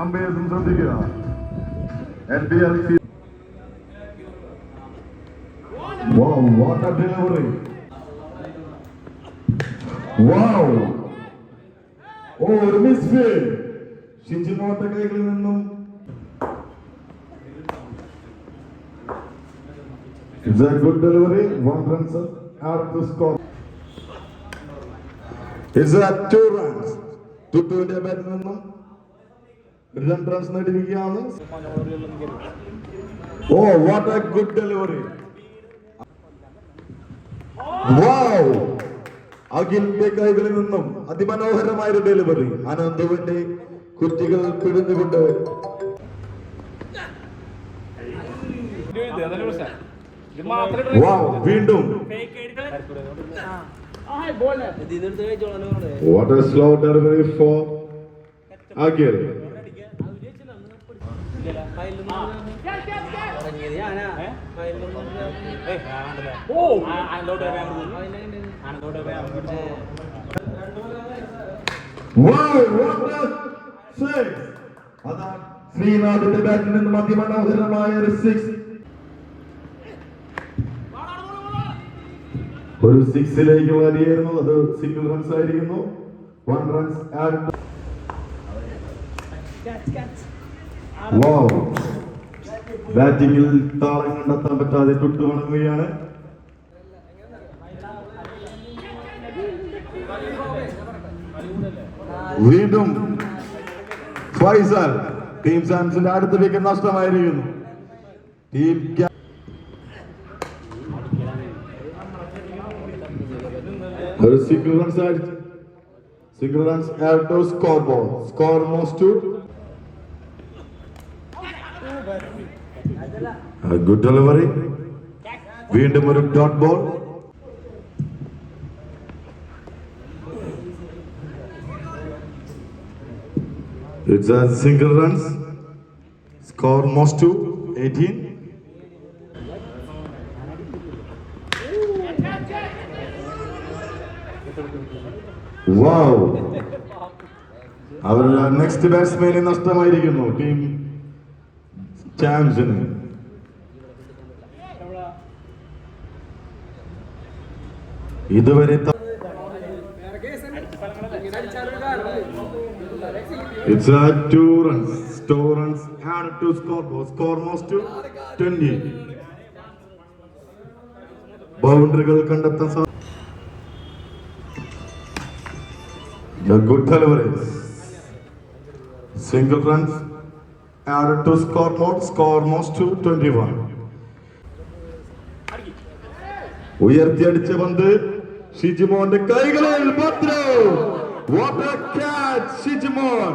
അമ്പേഴ്സും ശ്രദ്ധിക്കുക L B L C Wow, what a delivery! Wow! Oh, ഒരു മിസ്ഫീൽഡ് ഷിജിമോന്റെ കൈകളിൽ നിന്നും It's a good delivery. One run sir. Add to score. It's a two runs. ടുട്ടുവിന്റെ ബാറ്റിൽ നിന്നും രണ്ട് runs നേടിയിരിക്കുകയാണ് ഓ what a good delivery Akhil കൈകളിൽ നിന്നും അതിമനോഹരമായ ഒരു ഡെലിവറി അനന്തുവിന്റെ കുറ്റികൾ കിഴിഞ്ഞുകൊണ്ട് വീണ്ടും. What a slow delivery four Akhil wow what a six അതാ ശ്രീനാഥിന്റെ ബാറ്റിൽ നിന്നും അതിമനോഹരമായ ഒരു സിക്സ് ഒരു സിക്സിലേക്ക് വലിയായിരുന്നു അത് സിംഗിൾ റൺസ് ആയിരിക്കുന്നു. വൺ റൺസ് ആഡ് ബാറ്റിംഗിൽ താളം കണ്ടെത്താൻ പറ്റാതെ തൊട്ടുവണങ്ങുകയാണ് വീണ്ടും ഫൈസൽ ടീം സാംസിന്റെ അടുത്ത വിക്കറ്റ് നഷ്ടമായിരിക്കുന്നു. ടീം ഒരു single runs single runs score ball score moves to good delivery വീണ്ടും ഒരു dot ball it's a single runs score moves to 18 wow അവരുടെ നെക്സ്റ്റ് ബാറ്റ്സ്മാനെ നഷ്ടമായിരിക്കുന്നു. ടീം ചാമ്പ്സിന് ഇതുവരെ it's two runs two runs score. To score score moves twenty ബൗണ്ടറികൾ കണ്ടെത്താൻ സാ The good deliveries. Single runs. Added to score mode, score most to 21. ഉയർത്തിയടിച്ച പന്ത് ഷിജിമോന്റെ കൈകളിൽ ഷിജിമോൻ.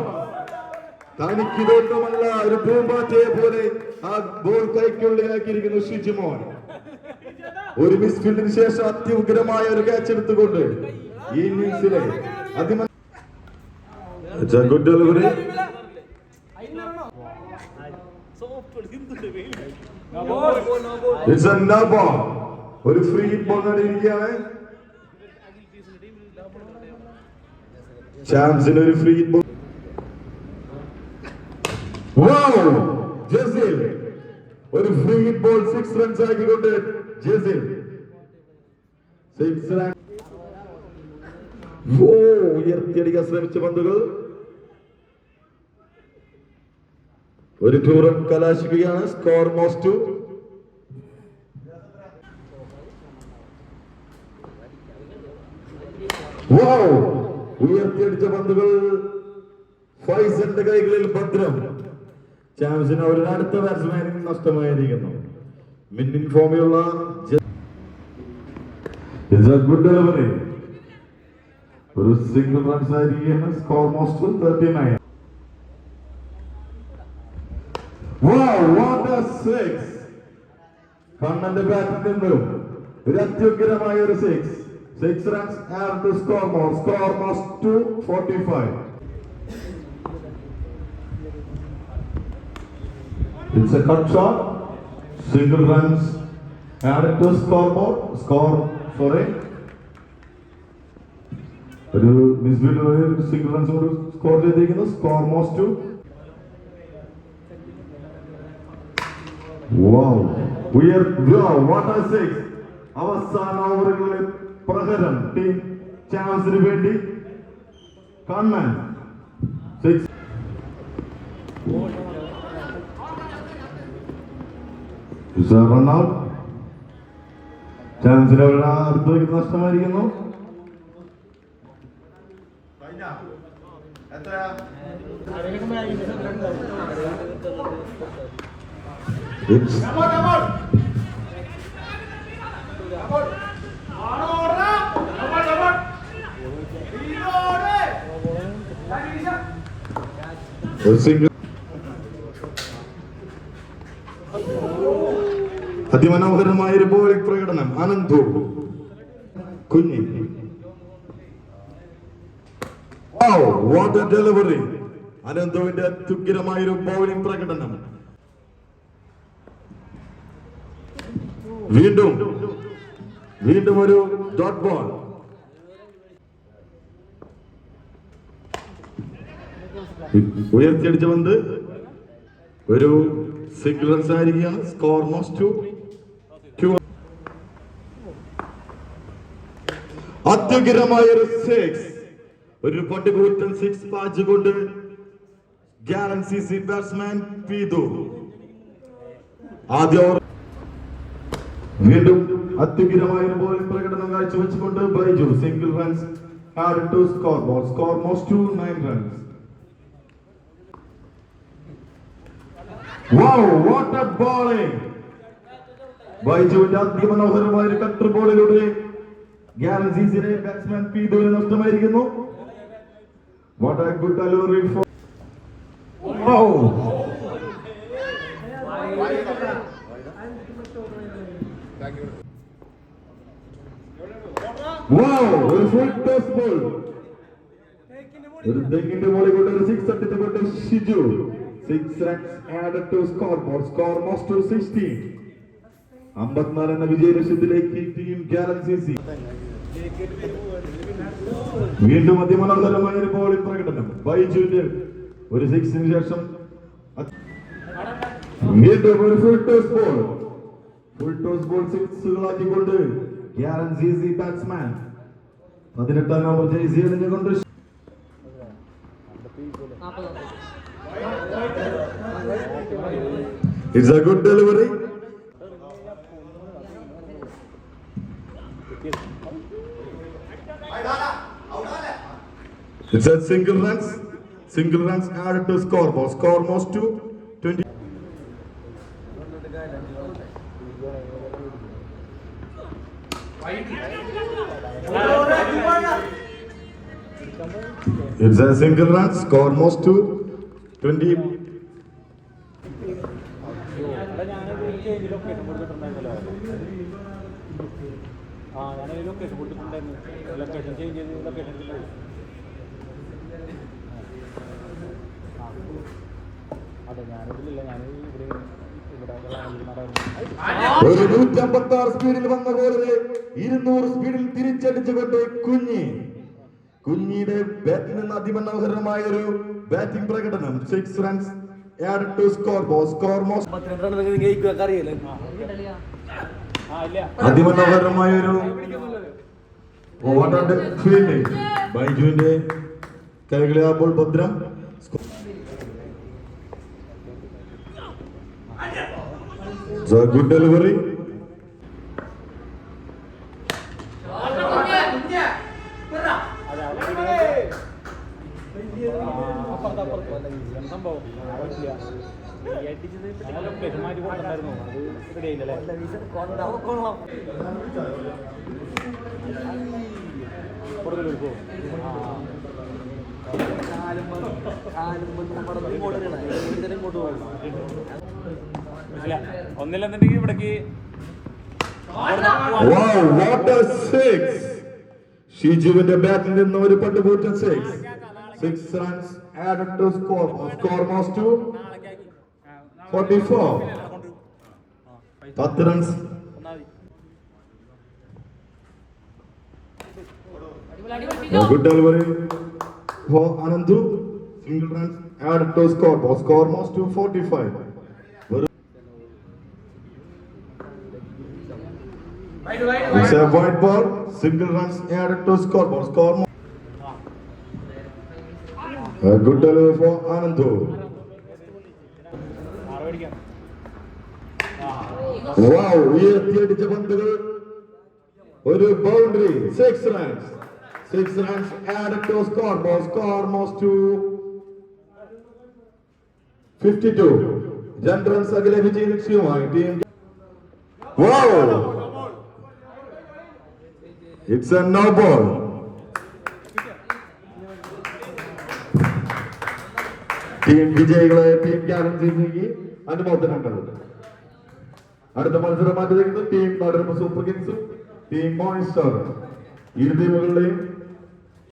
തനിക്ക് ഇതൊന്നുമല്ല ഒരു പൂമ്പാറ്റയെ പോലെ ആ ബോൾ കൈക്കുള്ളിലാക്കിയിരിക്കുന്നു ഷിജിമോൻ. ഒരു മിസ്ഫീൽഡിന് ശേഷം അത്യുഗ്രമായ ഒരു ക്യാച്ച് എടുത്തുകൊണ്ട് ഈ ഇന്നിംഗ്സിലെ അതിമ It's a ഒരു ഫ്രീ ബോൾ നേടിയിരിക്കുകയാണ് ചാംസിന് ഒരു ഫ്രീ ജസീൽ ഒരു ഫ്രീ ബോൾ സിക്സ് റൺസ് ആക്കിക്കൊണ്ട് ജസീൽ സിക്സ് റൺ ഓ ഉയർത്തിയടിക്കാൻ ശ്രമിച്ച പന്തുകൾ. ഒരു ടൂ റൺ കലാശിക്കുകയാണ് സ്കോർ മോസ്റ്റ് ഉയർത്തിയടിച്ച പന്തുകൾ ഫൈസന്റെ കൈകളിൽ ഭദ്രം. ചാമ്പ്യൻ അവരുടെ അടുത്ത ബാറ്റ്സ്മാൻ നഷ്ടമായിരിക്കുന്നു. മിന്നിൻ ഫോമിലുള്ള ഒരു സിംഗിൾ റൺസ് ആയിരിക്കുകയാണ് score moves thirty nine six കണ്ണന്റെ ബാറ്റിൽ നിന്നും ഒരു അത്യുഗ്രമായ ഒരു six six runs add to score more score moves to forty five it's a cut shot single runs add to score more score sorry ഒരു misfield single runs കൂടി score ചെയ്തിരിക്കുന്നു. Score MOS to അവസാന ഓവറുകളിലെ പ്രഹരം team ചാൻസിന് വേണ്ടി. Kannan six run out ചാൻസിന് അവരുടെ അടുത്ത wicket നഷ്ടമായിരിക്കുന്നു. It's single അതിമനോഹരമായ ഒരു ബോളിംഗ് പ്രകടനം അനന്തു കുഞ്ഞി. ഡെലിവറി അനന്തുവിന്റെ അത്യുഗ്രമായ ഒരു ബോളിംഗ് പ്രകടനം. വീണ്ടും വീണ്ടും ഒരു ഡോട്ട് ബോൾ ഉയർത്തിയടിച്ച പന്ത്. ഒരു സിംഗിൾ റൺസ് ആയിരിക്കുകയാണ് സ്കോർ മോസ്റ്റ് ടു അത്യുഗ്രമായ ഒരു സിക്സ് ഒരു പട്ടികൂറ്റൻ സിക്സ് പാച്ച് കൊണ്ട് ഗ്യാലൻസി സി ബാറ്റ്സ്മാൻ പീതു ആദ്യ വീണ്ടും അത്യുഗ്രമായ ബോളിംഗ് പ്രകടനം കാഴ്ചവെച്ചുകൊണ്ട് Baiju single runs add to score ball score moves to nine runs Wow, what a bowling! ബൈജുവിന്റെ അതിമനോഹരമായ ഒരു കട്ടർ ബോളിലൂടെ ഗ്യാരൻസീസിനെ ബാറ്റ്സ്മാൻ പീതുവിന് നഷ്ടമായിരിക്കുന്നു. What a good delivery four ഒരു ഫുൾ ടോസ് ബോൾ ഒരു തെങ്ങിന്റെ ബോളിൽ കൊണ്ട് ഒരു സിക്സ് അടിച്ചുകൊണ്ട് Shiju. Six runs add to score board score moves to sixteen അമ്പത്തിനാല് എന്ന വിജയലക്ഷ്യത്തിലേക്ക് ടീം ഗ്യാലക്സി വീണ്ടും അതിമനോഹരമായ ഒരു ബോളിംഗ് പ്രകടനം. ബൈജുവിന്റെ ഒരു സിക്സിന് ശേഷം വീണ്ടും ഒരു full toss ball full toss ball സിക്സുകളാക്കിക്കൊണ്ട് ഗ്യാരൻസി batsman പതിനെട്ടാം number Jessy അണിഞ്ഞുകൊണ്ട് It's a good delivery. It's a single runs. Single runs added to scoreboard. Score most to It's a single run. Score most to 20. എടാ ഞാനൊരു change location കൊടുത്തിട്ടുണ്ടായിരുന്നല്ലോ ആ ഞാനൊരു location കൊടുത്തിട്ടുണ്ടായിരുന്നു location change ചെയ്ത് location പോയി ആ. അതെ ഞാനിതിലില്ല ഞാൻ ഇവിടെ ഇവിടെ നടന്നു ഒരു നൂറ്റമ്പത്തി ആറ് സ്പീഡിൽ വന്ന ബോളിനെ ഇരുന്നൂറ് സ്പീഡിൽ തിരിച്ചടിച്ചുകൊണ്ട് കുഞ്ഞി കുഞ്ഞിയുടെ ബാറ്റിൽ നിന്ന് അതിമനോഹരമായ ഒരു ബാറ്റിംഗ് പ്രകടനം. Six runs add to score അതിമനോഹരമായ ഒരു ഓവർ ഫീൽഡിംഗ് ബൈജുവിന്റെ ഭദ്രം. ഗുഡ് ഡെലിവറി അത് ഒന്നില്ലെന്നുണ്ടെങ്കിൽ ഇവിടേക്ക്! ഷിജുവിന്റെ ബാറ്റിൽ നിന്ന് ഒരു പട്ടുപൂറ്റൻ six six runs added to score. Score was to 44. പത്ത് runs. Good delivery four Ananthu single runs add to score score score moves to forty five It's a white ball, single runs added to score, Score more. A four Anandu. Wow, ഉയർത്തിയടിച്ച പന്തുകൾ. ഒരു boundary six runs six runs added to score ball score moves to fifty two രണ്ട് runs അകലെ വിജയ ലക്ഷ്യവുമായി team Wow! It's a no ball. Team വിജയികളെ team ക്യാപ്റ്റൻസിക്ക് അനുമോദനമുണ്ട് അടുത്ത മത്സരം മാറ്റി ടീം സൂപ്പർ കിങ്സും ടീം മോൺസ്റ്റർ ഇരു ടീമുകളുടെയും